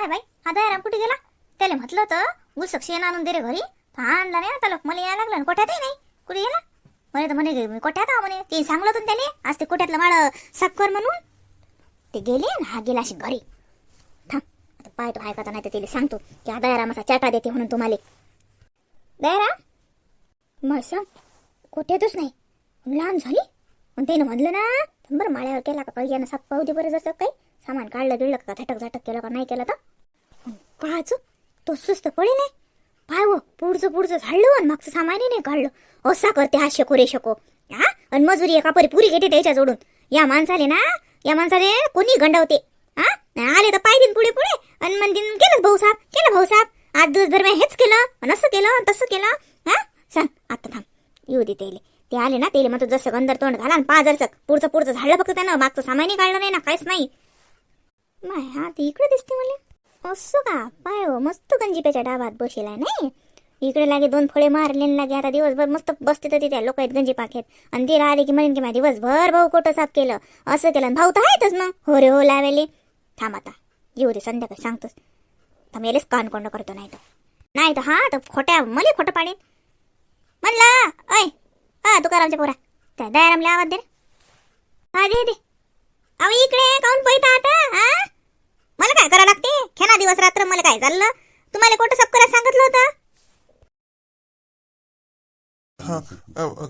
माय बाई हा दयाराम कुठे गेला? त्याला म्हटलं होतं उलसक शेण आणून दे रे घरी. आणला नाही आता लोक मला यायला लागलं आणि कोठ्यातही नाही. कुठे गेला? म्हणे तर म्हणे गे- कोठ्यात म्हणे ते सांगलं होतं त्याने आज ते कोठ्यातलं माळ साखर कर म्हणून. ते गेले आणि हा गेला अशी घरी. थांब आता पाय तो ऐकता नाही तर त्याला सांगतो की हा दयारामाचा चाटा देते म्हणून तुम्हाला. दयाराम मग सांग कोठ्यातच नाही. लहान झाली. पण त्यानं म्हणलं ना तर बरं माळ्यावर केला का? पहिल्यानं साप पाहू दे बरं जसं काही. सामान काढलं बिळलं का झटक झटक केलं का? नाही केलं तर. काच तो सुस्त पडेल नाही पाय व पुढचं पुढचं झाडलं आणि मागचं सामानही नाही काढलं. असा करते हा शको रे शको. हा? आणि मजुरी एका परी पुरी घेते त्याच्या जोडून. या माणसाले ना या माणसाले कोणी गंडावते. हा? आले तर पाय पुढे पुढे. आणि म्हणतील केलं भाऊ साहेब केलं भाऊ साहेब. आज दिवसभर मी हेच केलं आणि असं केलं तसं केलं. हा? सांग आता थांब. येऊ दे त्याले. ते आले ना त्याले म्हणतो जसं गंदर तोंड घाला आणि पाजरचं पुढचं पुढचं झाडलं फक्त त्यानं मागचं सामानही काढलं नाही ना काहीच नाही. माय हा ते इकडे दिसते मला. असो का पाय हो मस्त गंजीप्याच्या डाबात बसेला नाही. इकडे लागे दोन फळे मारले लागे आता दिवसभर मस्त बसते तर त्या लोक आहेत गंजी पाखेत. आणि ते राहिले की म्हणेन की माझ्या दिवसभर भाऊ कोटं साफ केलं. असं केलं आणि भाऊ तर आहेतच मग. हो रे हो लावेले. थांब आता. येऊ दे संध्याकाळी सांगतोस. थांब यालेच कान कोंड करतो नाही तर नाही तर हा तर खोट्या मले खोटं पाडीन. म्हणला ऐ हा तुकारामच्या पोरा. त्या दयारामला आवाज दे हा दे दे. अहो इकडे काऊन पैता आता हा? मला काय करा लागते? खेळा दिवस रात्र मला काय चाललं? तुम्हाला कोणतं सब करायला सांगितलं होतं? हा, अ, अ,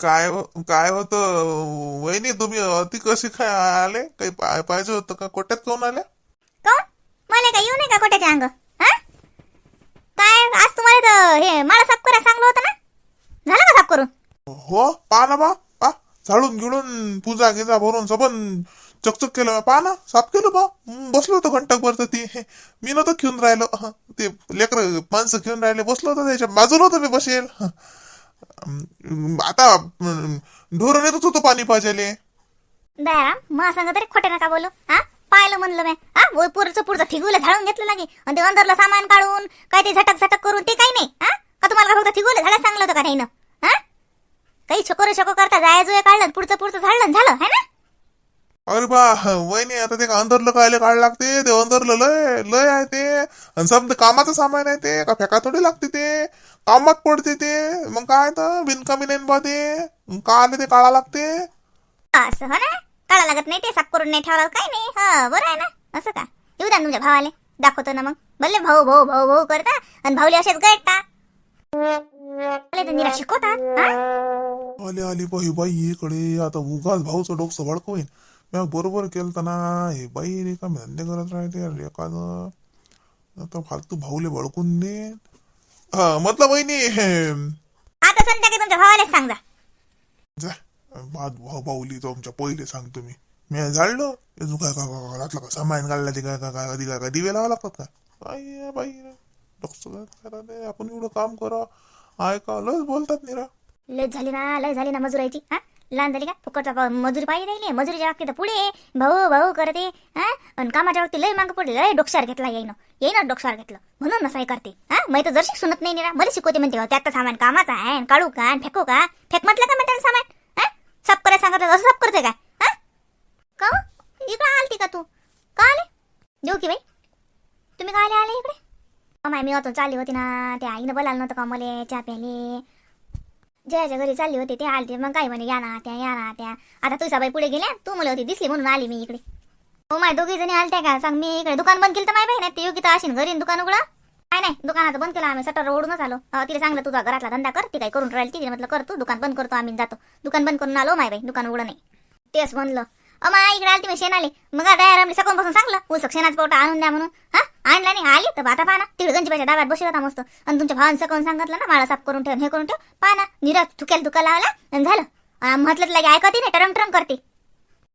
काय हो- काय होतं वहिनी तुम्ही अति कशी काय आले? काही पाय पाहिजे होतं का? कोट्यात कोण आल्या कोण? मला काय येऊ नये का कोट्याच्या अंग? हा? काय आज तुम्हाला तर हे मला साफ करायला सांगलं होतं ना? झालं का साफ करून? हो पहा ना बा पा झाडून गिळून पूजा गिजा भरून सबन चकचक केलं पहा ना साफ केलं बा. बसलो होतो घंटाभर तर ते. मी नव्हतं घेऊन राहिलो. ते लेकर माणसं घेऊन राहिले. बसलो होतो त्याच्या बाजूला होतो मी बसेल. आता ढोर येतच नेतच होतो पाणी पाजायले. दया मग सांग तरी खोटे नका बोलू. हा? पाहिलं म्हणलं मी. हा? पुरचं पुरचं ठिगूला झाडून घेतलं लागे आणि ते अंदरला सामान काढून काय ते झटक झटक करून ते काही नाही. हा? का तुम्हाला फक्त ठिगूला झाडा सांगलं होतं का नाही ना? हा? काही छकोर छको करता जाय काढलं पुढचं पुढचं झाडलं झालं है ना? अरे बा वहिनी आता ते अंदरलं कायले काढ लागते ते अंदरलं लय लय आहे ते. आणि समजा कामाचं सामान आहे ते का फेका थोडी लागते ते. कामात पडते ते. मग काय तर बिनकामी नाही बा ते. का आले ते काढा लागते? असं हो ना? काढा लागत नाही ते साफ करून नाही ठेवलं काही नाही. हा बरं आहे ना? असं का? येऊ द्या तुमच्या भावाले. दाखवतो ना मग. भले भाऊ भाऊ भाऊ भाऊ करता आणि भाऊले असेच गळता निरा शिकवतात हा? आले आली बाई बाई इकडे. आता उगाच भाऊचं डोकं भडकवीन मी बरोबर केलं ना हे बाई रे का धंदे करत राहते एखादं आता फालतू भाऊले भडकून दे हा म्हटलं बहिणी हे, आता संध्याकाळी तुमच्या भावालेच सांगा जा बाद भाऊ भाऊली तुमच्या पहिले सांगतो मी मी झाडलं अजून काय काय काय घातलं का सामान काढलं ते काय काय काय कधी काय काय दिवे लावा लागतात का आहे, बाई रे. काय आपण एवढं काम करा ऐका लस बोलतात निरा लय झाली ना लय झाली ना मजुरायची हा लहान झाली का फुकटचा मजूर पाहिजे राहिले मजुरीच्या बाबतीत पुढे भाऊ भाऊ करते हा? आणि कामाच्या बाबतीत लय मागं पडले. लय डोक्षार घेतला येईन. येईन डोक्षार घेतलं. म्हणून नसाय करते हा? मी तर जरशी सुनत नाही निरा. मला शिकवते म्हणते हो, त्यात सामान कामाचं आहे काढू का आणि फेकू का? फेक म्हटलं का म्हणते सामान? हा? साफ करायला सांगितलं असं साफ करते काय हा? का इकडे इकडं आलती का तू? का आले? देऊ की बाई. तुम्ही का आले आले इकडे? माय मी होतो चालली होती ना. त्या आईनं बोलायला नव्हतं का मला चहा प्याले जयाच्या घरी चालली होती ते आलते. मग काय म्हणे या ना त्या या ना त्या. आता तुझा बाई पुढे गेल्या तू मुलं होती दिसली म्हणून आली मी इकडे. हो माय दोघी जणी आलत्या का? सांग मी इकडे. दुकान बंद केलं तर माय बाई नाही ते तर अशी घरी दुकान उघडा. काय नाही दुकानाचं बंद केलं आम्ही. सटर ओढूनच आलो. तिला सांगलं तुझा घरातला धंदा कर ती काय करून राहील तिने म्हटलं कर तू दुकान बंद करतो आम्ही जातो. दुकान बंद करून आलो माय बाई दुकान उघडं नाही. तेच म्हणलं. अमा इकडे आलती मी शेणाले. मग आता आरामली सकाळून बसून सांगलं उसक शेणाचा पोटा आणून द्या म्हणून. हा? आणला नाही आली तर आता पाहा तिकडे गंजीबाच्या डाव्यात बसला होता मस्त. आणि तुमच्या भावानं सकाळून सांगितलं ना माळा साफ करून ठेव हे करून ठेव. पाना निरज थुक्याला तुका लावला आणि झालं. म्हटलं लागे ऐकते नाही टरम टरम करते.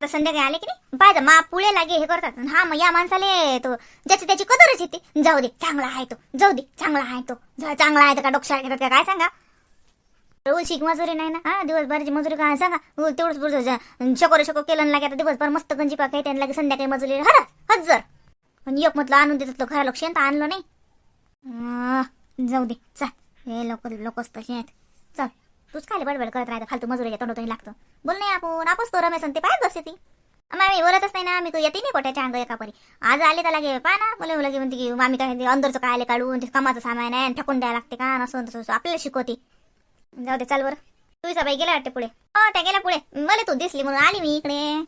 तर संध्याकाळी आले की नाही? पाहिजे मा पुळे लागे हे करतात. हा मग या माणसाले तो ज्याची त्याची कदरच येते. जाऊ दे चांगला आहे तो. जाऊ दे चांगला आहे तो. चांगला आहे तर का डोक्षा घेतात काय सांगा? शिक मजुरी नाही ना? हा दिवसभराची मजुरी काय? सांगा. तेवढंच पुढचं शकोरे शको केलं लागे आता दिवसभर मस्त गंजी पाकाय आहे त्यांना लागे संध्याकाळी मजुरी. हर हजर आणि एक म्हटलं आणून देतात तो खरा लक्ष तर आणलं नाही. जाऊ दे. चल. हे लोक लोकच तसे आहेत. चल. तूच काय बडबड करत राहते. फालतू मजुरीच्या तोंडोतोनी लागतं. बोल नाही आपण. आपच तो रमेश ते पाहत बसते ती. मामी बोलतच नाही ना. मी येते नाही पोट्याच्या अंग एका परी आज आले तर लागे पा ना. बोले मुलं म्हणते की मामी काय अंदरचं काय आले काढून ते कामाचं सामान आहे ठकून द्यायला लागते का? असं तसं. आपल्याला शिकवते. जाऊ दे चाल बरं. तू सबाई गेला वाटते पुढे? हो त्या गेल्या पुढे. मला तू दिसली म्हणून आली मी इकडे.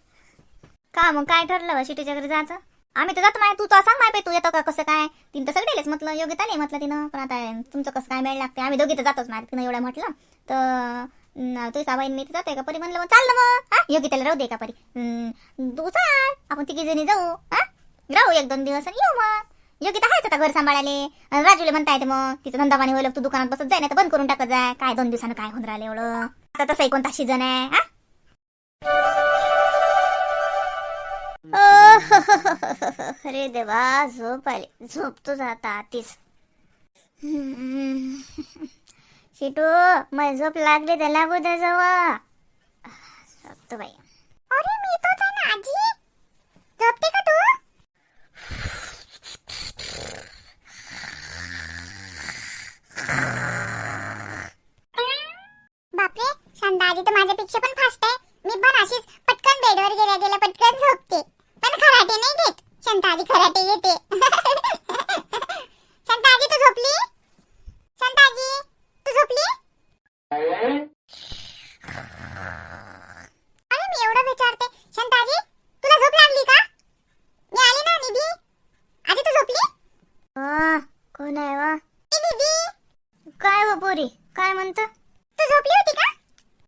का मग काय ठरलं बा शिटीच्या घरी जायचं? आम्ही तर जातो माय तू तर सांग माय तू येतो का कसं काय? तिनं तर सगळेच म्हटलं योग्यता नाही म्हटलं तिनं. पण आता तुमचं कसं काय मेळ लागते? आम्ही दोघी तर जातोच माय तिनं एवढं म्हटलं. तर न, तू मी तर जाते का परी? म्हणलं मग चाललं मग. हा त्याला राहू दे का परी? तू चाल. आपण तिघी जणी जाऊ हा? राहू एक दोन दिवस आणि येऊ मग. योग्यता आहेच आता घर सांभाळाले अन राजूला म्हणता येते मग तिचं धंदा पाणी होईल तू दुकानात बसत जाय नाही तर बंद करून टाकत जाय. काय दोन दिवसानं काय होऊन राहिले एवढं? आता तसंही कोणता सीजन आहे हा? अरे देवा झोप आली. झोपतो जाता आतीच. शिटू मला झोप लागली तर लागू दे जवळ बाई अरे मी तोच आहे ना आजी झोपते का तू बापरे शांता आजी तर माझ्यापेक्षा पण फास्ट आहे मी पण अशीच पटकन बेडवर गेल्या गेल्या पटकन झोपते पण खराटे नाही घेत शांता आजी खराटे घेते शांता आजी तू झोपली शांता आजी तू झोपली अरे मी एवढं विचारते शांता आजी तुला झोप लागली का मी आली ना निधी आजी तू झोपली अं, कोण आहे वा ए निधी काय व पोरी काय म्हणत तू झोपली होती का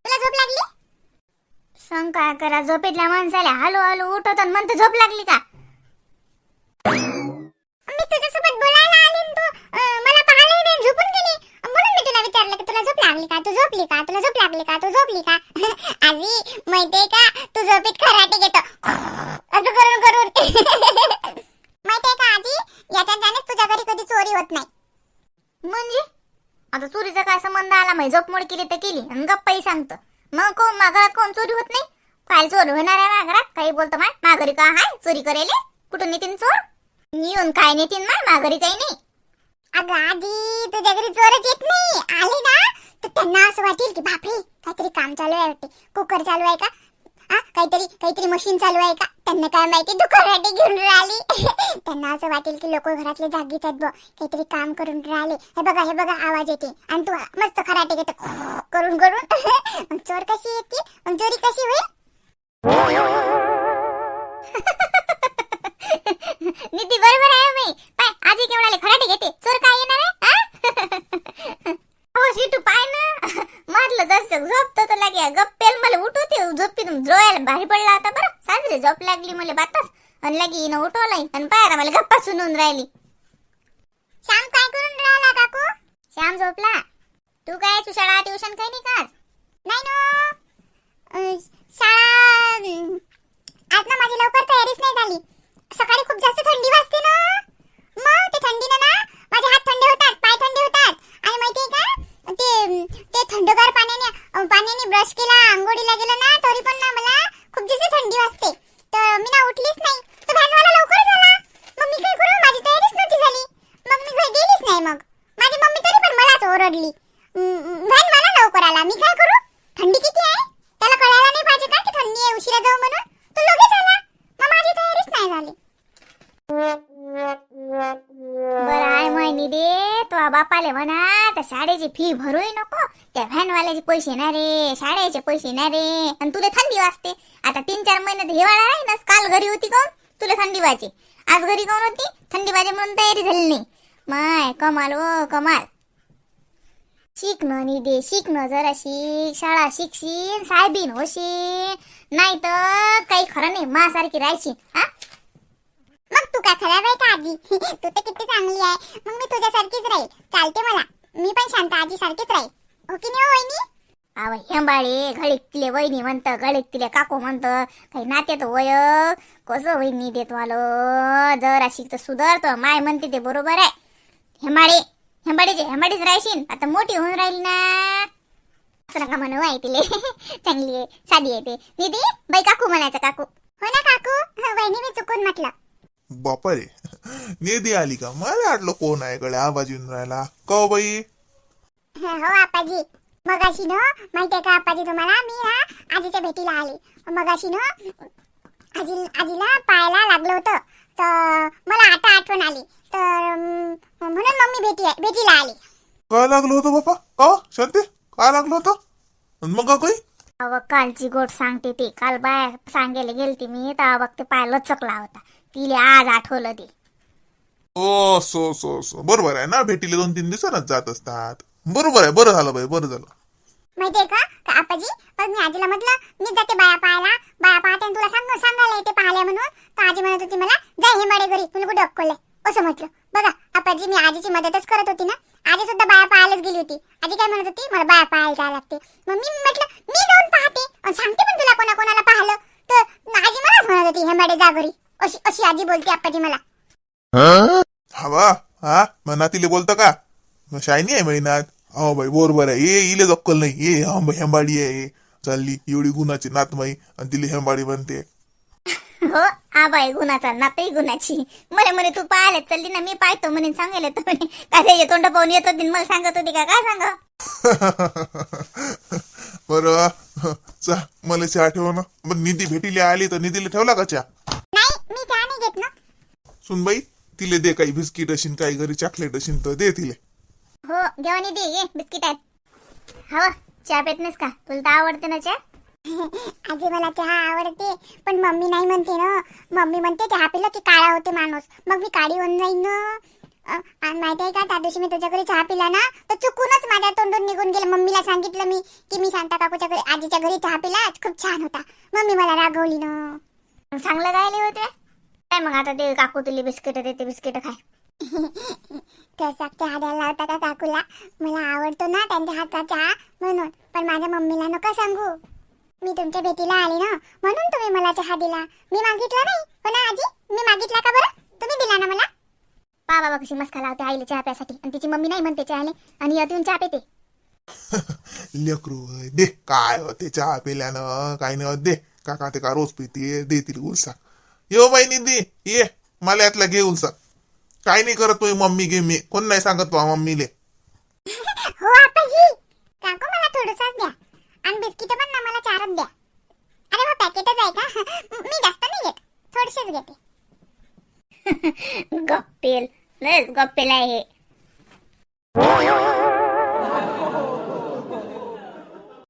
तुला झोप लागली सांग काय करा माणसाला हलो हलो उठवतो आणि म्हणतं झोप लागली का? मी तुझ्यासोबत बोलायला आली आणि तू अं, मला पाहायला नाही झोपून गेली. म्हणून मी तुला विचारलं की तुला झोप लागली का? तू झोपली का? तुला झोप लागली का? तू झोपली का? आजी माहितीये का? तू झोपेत खराटे घेतो. असं करून करून. माहितीये का आजी? याच्या जाण्यात तुझ्या घरी कधी चोरी होत नाही. म्हणजे? आता चोरीचा काय संबंध आला? माही झोपमोड केली तर केली. आणि गप्पाही सांगतं. मग कोण माघारात कोण चोरी होत नाही? काय चोर होणार आहे माघारात काही बोलतो माय माघारी का हाय? चोरी करेले? कुठून नेतीन चोर? येऊन काय नेतीन माय? माघारी काही नाही. अगं आधी तुझ्या घरी चोरच येत नाही. आले ना तर त्यांना असं वाटेल की बापरे काहीतरी काम चालू आहे वाटते. कुकर चालू आहे का? हा काहीतरी काहीतरी मशीन चालू आहे का? त्यांना काय माहिती? तू खराटे घेऊन राहिली. त्यांना असं वाटेल की लोक घरातले जागी आहेत बघ काहीतरी काम करून राहिले. हे बघा हे बघा आवाज येते. आणि तू मस्त खराटे घेतो. करून करून. मग चोर कशी येते? मग चोरी कशी होईल? निधी बरोबर आहे मी पाय आजी केवढाले खराटे घेते. चोर काय येणार आहे हो शिटू पाय ना. म्हटलं जसं झोपतो तर लागे. गप्पेल मला उठवते झोपीतून जोयाला भारी पडला होता बरं. साजरे झोप लागली मला बातास आणि लागे हिनं उठवलाय. आणि पायरा मला गप्पा सुनून राहिली. श्याम काय करून राहिला काकू? श्याम झोपला. तू काय तू शाळा ट्युशन काही नाही का नाही ना. शाळा आज ना माझी लवकर तयारीच नाही झाली. सकाळी खूप जास्त थंडी वाजते ना. मग ते थंडीनं ना माझे हात थंडे होतात पाय थंडे होतात आणि माहितीये का ते अं, ते थंडगार पाण्याने अं, पाण्याने ब्रश केला आंघोळीला गेलं ना तरी पण ना मला खूप जास्त थंडी वाजते तर मी ना उठलीच नाही तर व्हॅनवाला लवकर झाला मग मी काय करू माझी तयारीच नव्हती झाली मग मी घरी गेलीच नाही मग माझी मम्मी तरी पण मलाच ओरडली व्हॅन मला लवकर आला मी काय करू थंडी किती आहे त्याला कळायला नाही पाहिजे का की थंडी आहे उशिरा जाऊ म्हणून तू लगेच आला. मग माझी तयारीच नाही झाली. बरं आहे दे तो बापाले म्हणा त्या शाळेची फी भरूही नको. त्या व्हॅनवाल्याचे पैसे ना रे शाळेचे पैसे ना रे आणि तुला थंडी वाजते. आता तीन चार महिन्यात हिवाळा ना काल घरी होती कोण? तुला थंडी वाजे. आज घरी कोण होती? थंडी वाजे म्हणून तयारी झाली नाही. माय कमाल ओ कमाल. शिक न निदे शिक न जरा शिक शाळा शिकशीन साहेबीन होशीन. नाही तर काही खरं नाही मासारखी राहायची हा? मग तू काय खराब आहे का आजी? तू तर किती चांगली आहे. मग मी तुझ्यासारखीच राहील. चालते मला. मी पण शांत आजी सारखीच राहील. हो की नाही हो वहिनी? अव हेंबाळे घडीत तिले वहिनी म्हणत घडीत तिले काकू म्हणत. काही नात्यात वय. कसं वहिनी देत वालो जरा शिकत सुधारतो. माय म्हणते ते बरोबर आहे. हेंबाळे हेंबाडीचे हेंबाडीच राहशील. आता मोठी होऊन राहील ना. असं नका म्हणू आहे तिले. चांगली आहे साधी आहे ते. दीदी बाई काकू म्हणायचं काकू. हो ना काकू? हो, वहिनी मी चुकून म्हटलं. बापा रे नेदी आली का? मला वाटलं कोण आहे कडे आवाज येऊन राहिला. का बाई? हो आपाजी. मगाशी ना माहितीये का आपाजी तुम्हाला? मी ना आजीच्या भेटीला आले. मगाशी ना आजी आजीला पायाला लागलं होतं. तर मला आता आठवण आली. तर म्हणून मम्मी भेटी भेटीला आली. काय लागलं होतं बापा का? शांती? काय लागलं होतं? मग का काही अव कालची गोट सांगते ते. काल बाय सांगायला गेलती मी तर बघ ते पाय लचकला होता. तिले आज आठवलं ते. Oh so so so. बरोबर आहे ना? भेटीला दोन तीन दिवसांनाच जात असतात. बरोबर आहे. बरं झालं बाई बरं झालं. माहितीये का? का आपाजी? पण मी आजीला म्हटलं मी जाते बाया पाहायला. बाया पाहते आणि तुला सांग सांगायला येते पाहायला म्हणून. तर आजी म्हणत होती मला जाय हेंबाडे घरी. तुला कुठं अक्कल असं म्हटलं. बघा आपाजी मी आजीची मदतच करत होती ना. आजी सुद्धा बाया पाहायलाच गेली होती. आजी काय म्हणत होती? मला बाया पाहायला जायला लागते. मग मी म्हटलं मी जाऊन पाहते आणि सांगते पण तुला कोणा कोणाला पाहिलं. तर आजी मलाच म्हणत होती हेंबाडे जा घरी. अशी अशी आजी बोलते आपाजी मला. हा? हा? मग बोलतं का? शायनी आहे महिन्यात हो बाई बरोबर आहे. ये इले अक्कल नाही. ये हा बाई आहे. चालली. एवढी गुणाची नातमाई आणि तिले हेंबाडी बनते हो आबाई गुणाचा नातही गुणाची. मला म्हणे तू पाहायला चालली ना मी पाहतो म्हणे सांगायला तर म्हणे. काय त्याचे तोंड पाहून येत होती मला सांगत होती का? काय सांग? बरं चा मला चहा ठेव ना. मग निधी भेटीला आली तर निधीला ठेवला का चहा? नाही मी चहा नाही घेत ना. सुनबाई तिले दे काही बिस्किट असेल काही घरी चॉकलेट असेल तर दे तिले. हो घेऊन दे ये बिस्किट. आहेत हवा चहा पेत नाहीस का? तुला तर आवडते ना चहा? आजी मला चहा आवडते पण मम्मी नाही म्हणते ना. मम्मी म्हणते चहा पिला की काळा होते माणूस. मग मी काळी होऊन जाईन ना. आणि माहिती आहे का त्या दिवशी मी तुझ्या घरी चहा पिला ना तर चुकूनच माझ्या तोंडून निघून गेलं. मम्मीला सांगितलं मी की मी शांता काकूच्या घरी आजीच्या घरी चहा पिला. खूप छान होता. मम्मी मला रागवली ना. चांगलं गायले होते. काय मग आता ते काकू तुला बिस्किट देते बिस्किट खाय. तसा चहा द्यायला होता का काकूला? मला आवडतो ना त्यांच्या हातचा चहा म्हणून. पण माझ्या मम्मीला नका सांगू. मी तुमच्या भेटीला आली ना म्हणून तुम्ही मला चहा दिला. मी मागितला नाही. हो ना आजी? मी मागितला का बरं? तुम्ही दिला ना मला? पा बाबा कशी मस्का लावते आईला चहा प्यासाठी. आणि तिची मम्मी नाही म्हणते चहाले. आणि येऊन चहा पेते. लेकरू होय. दे. काय होते चहा पिल्यानं? काही नाही होत. दे. काका ते का रोज पिते? देतील उलसा. यो बाई निधी ये. मला यातला घे उलसा. काय नाही करत तो मम्मी घे मी. कोण नाही सांगत तो मम्मीले. हो आपाजी. काकू मला थोडंसंच द्या. आणि बिस्किट पण ना मला चारच द्या. अरे वा पॅकेटच आहे का? मी जास्त नाही घेत. थोडसेच घेते. गप्पेल. गप्पेल आहे